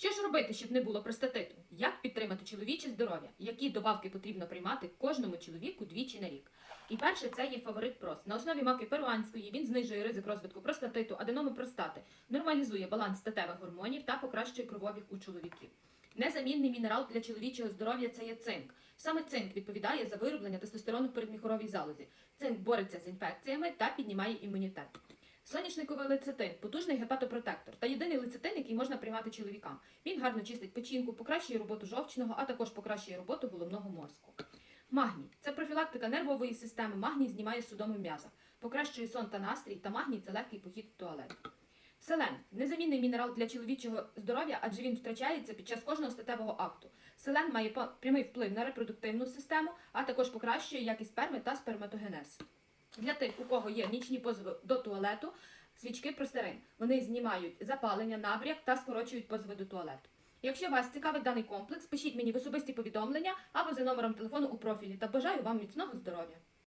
Що ж робити, щоб не було простатиту? Як підтримати чоловіче здоров'я? Які добавки потрібно приймати кожному чоловіку двічі на рік? І перше, це є фаворит прос. На основі маки перуанської він знижує ризик розвитку простатиту, аденоми простати, нормалізує баланс статевих гормонів та покращує кровообіг у чоловіків. Незамінний мінерал для чоловічого здоров'я це є цинк. Саме цинк відповідає за вироблення тестостерону в передміхоровій залозі. Цинк бореться з інфекціями та піднімає імунітет. Соняшниковий лецитин потужний гепатопротектор та єдиний лецитин, який можна приймати чоловікам. Він гарно чистить печінку, покращує роботу жовчного, а також покращує роботу головного мозку. Магній це профілактика нервової системи. Магній знімає судоми в м'язах, покращує сон та настрій, та магній це легкий похід в туалет. Селен незамінний мінерал для чоловічого здоров'я, адже він втрачається під час кожного статевого акту. Селен має прямий вплив на репродуктивну систему, а також покращує якість сперми та сперматогенез. Для тих, у кого є нічні позови до туалету, свічки простирин. Вони знімають запалення, набряк та скорочують позови до туалету. Якщо вас цікавить даний комплекс, пишіть мені в особисті повідомлення або за номером телефону у профілі та бажаю вам міцного здоров'я.